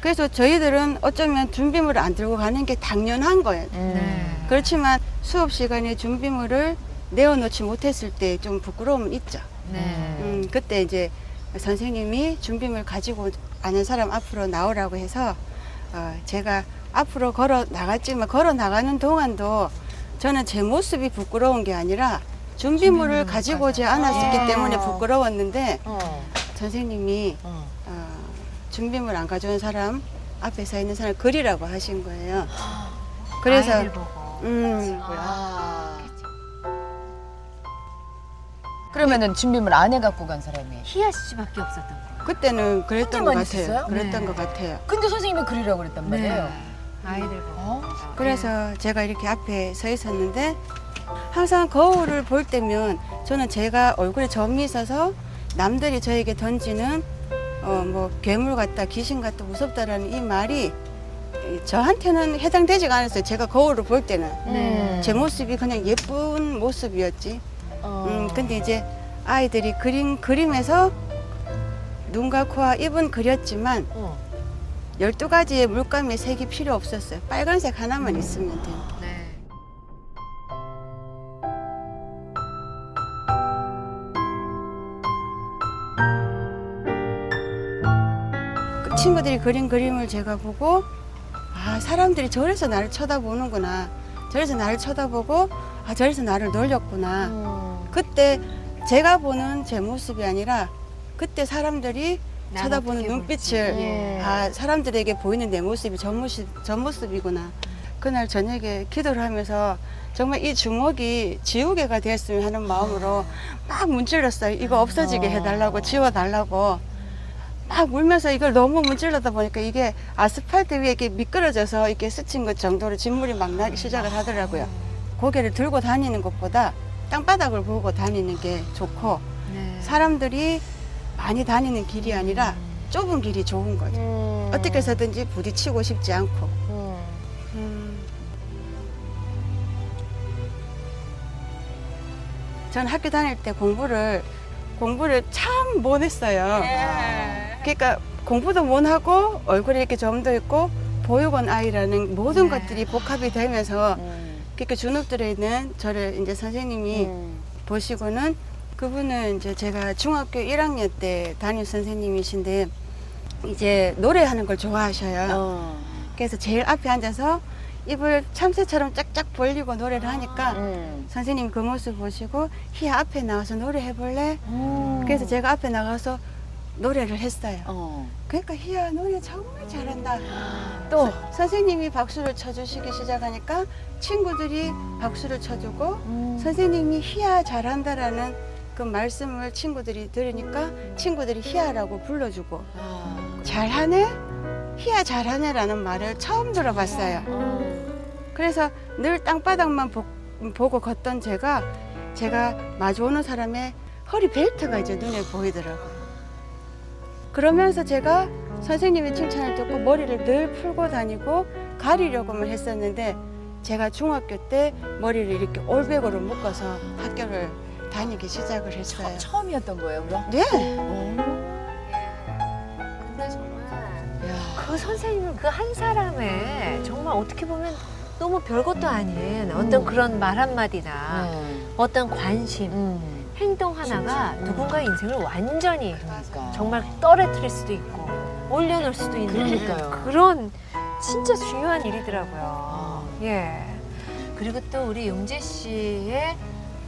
그래서 저희들은 어쩌면 준비물을 안 들고 가는 게 당연한 거예요. 네. 그렇지만 수업 시간에 준비물을 내어놓지 못했을 때 좀 부끄러움은 있죠. 네. 음, 그때 이제 선생님이 준비물 가지고 아는 사람 앞으로 나오라고 해서 어, 제가 앞으로 걸어 나갔지만 걸어 나가는 동안도 저는 제 모습이 부끄러운 게 아니라 준비물을 가지고 오지 않았기 아. 때문에 부끄러웠는데 어. 선생님이 어. 어, 준비물 안 가져온 사람 앞에 서 있는 사람 그리라고 하신 거예요. 그래서 보고. 음, 아. 그러면은 준비물 안 해 갖고 간 사람이. 희아 씨밖에 없었던 거예요. 그때는 그랬던 것 혼자만 같아요. 있었어요? 그랬던 네. 것 같아요. 근데 선생님이 그리라고 그랬단 말이에요. 아이들 보고. 어? 그래서 제가 이렇게 앞에 서 있었는데 항상 거울을 볼 때면 저는 제가 얼굴에 점이 있어서 남들이 저에게 던지는 어 뭐 괴물 같다 귀신 같다 무섭다라는 이 말이 저한테는 해당되지가 않았어요. 제가 거울을 볼 때는 네. 제 모습이 그냥 예쁜 모습이었지. 어. 음 근데 이제 아이들이 그린 그림에서 눈과 코와 입은 그렸지만 어. 12가지의 물감의 색이 필요 없었어요. 빨간색 하나만 있으면 돼요. 네. 친구들이 그린 그림을 제가 보고 아 사람들이 저래서 나를 쳐다보는구나 저래서 나를 쳐다보고 아 저래서 나를 놀렸구나 음. 그때 제가 보는 제 모습이 아니라 그때 사람들이 쳐다보는 눈빛을. 예. 아 사람들에게 보이는 내 모습이 전 모습 전 모습이구나 그날 저녁에 기도를 하면서 정말 이 주먹이 지우개가 됐으면 하는 마음으로 막 문질렀어요. 이거 없어지게 어. 해달라고 지워달라고 막 물면서 이걸 너무 문질러다 보니까 이게 아스팔트 위에 이렇게 미끄러져서 이렇게 스친 것 정도로 진물이 막 나기 시작을 하더라고요. 고개를 들고 다니는 것보다 땅바닥을 보고 다니는 게 좋고 네. 사람들이 많이 다니는 길이 아니라 좁은 길이 좋은 거죠. 음. 어떻게 해서든지 부딪히고 싶지 않고. 음. 음. 전 학교 다닐 때 공부를 공부를 참 못했어요. 그러니까 공부도 못 하고 얼굴에 이렇게 점도 있고 보육원 아이라는 모든 네. 것들이 복합이 되면서 음. 그러니까 주눅들어 있는 저를 이제 선생님이 음. 보시고는 그분은 이제 제가 중학교 1학년 때 담임 선생님이신데 이제 노래하는 걸 좋아하셔요. 어. 그래서 제일 앞에 앉아서 입을 참새처럼 짝짝 벌리고 노래를 하니까 음. 선생님 그 모습 보시고 희야 앞에 나와서 노래 해 볼래? 음. 그래서 제가 앞에 나가서 노래를 했어요. 어. 그러니까 희야 노래 정말 잘한다. 또 선생님이 박수를 쳐주시기 시작하니까 친구들이 박수를 쳐주고 음. 선생님이 희야 잘한다라는 그 말씀을 친구들이 들으니까 친구들이 희야라고 불러주고 아. 잘하네? 희야 잘하네라는 말을 처음 들어봤어요. 음. 그래서 늘 땅바닥만 보, 보고 걷던 제가 제가 마주오는 사람의 허리 벨트가 이제 눈에 보이더라고요. 그러면서 제가 선생님의 칭찬을 듣고 머리를 늘 풀고 다니고 가리려고만 했었는데 제가 중학교 때 머리를 이렇게 올백으로 묶어서 학교를 다니기 시작을 했어요. 처 음이었던 거예요, 그럼? 네. 근데 정말 야. 그 선생님은 그 한 사람의 정말 어떻게 보면 너무 별것도 아닌 어떤 음. 그런 말 한마디나 네. 어떤 관심, 음. 행동 하나가 진짜. 누군가의 인생을 완전히 그러니까. 정말 떨어뜨릴 수도 있고 올려놓을 수도 있는 그러니까요. 그런 진짜 중요한 일이더라고요. 아. 예. 그리고 또 우리 용재 씨의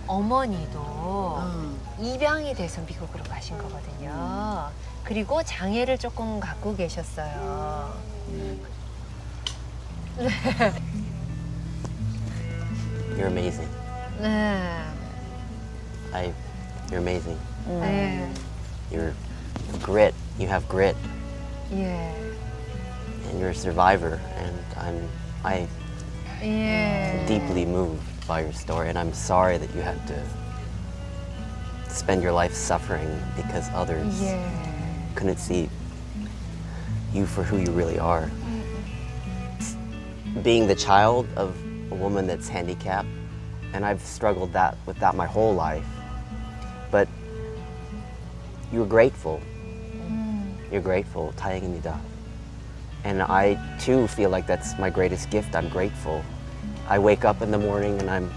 어머니도 음. 입양이 돼서 미국으로 가신 거거든요. 그리고 장애를 조금 갖고 계셨어요. You're amazing. 네. I, you're amazing. 음. 네. You're grit. You have grit, 예. and you're a survivor. And I'm, I 예. deeply moved by your story, and I'm sorry that you had to spend your life suffering because others 예. couldn't see you for who you really are. Being the child of a woman that's handicapped, and I've struggled that with that my whole life. But you're grateful. You're grateful. 다행입니다. And I too feel like that's my greatest gift. I'm grateful. I wake up in the morning and I'm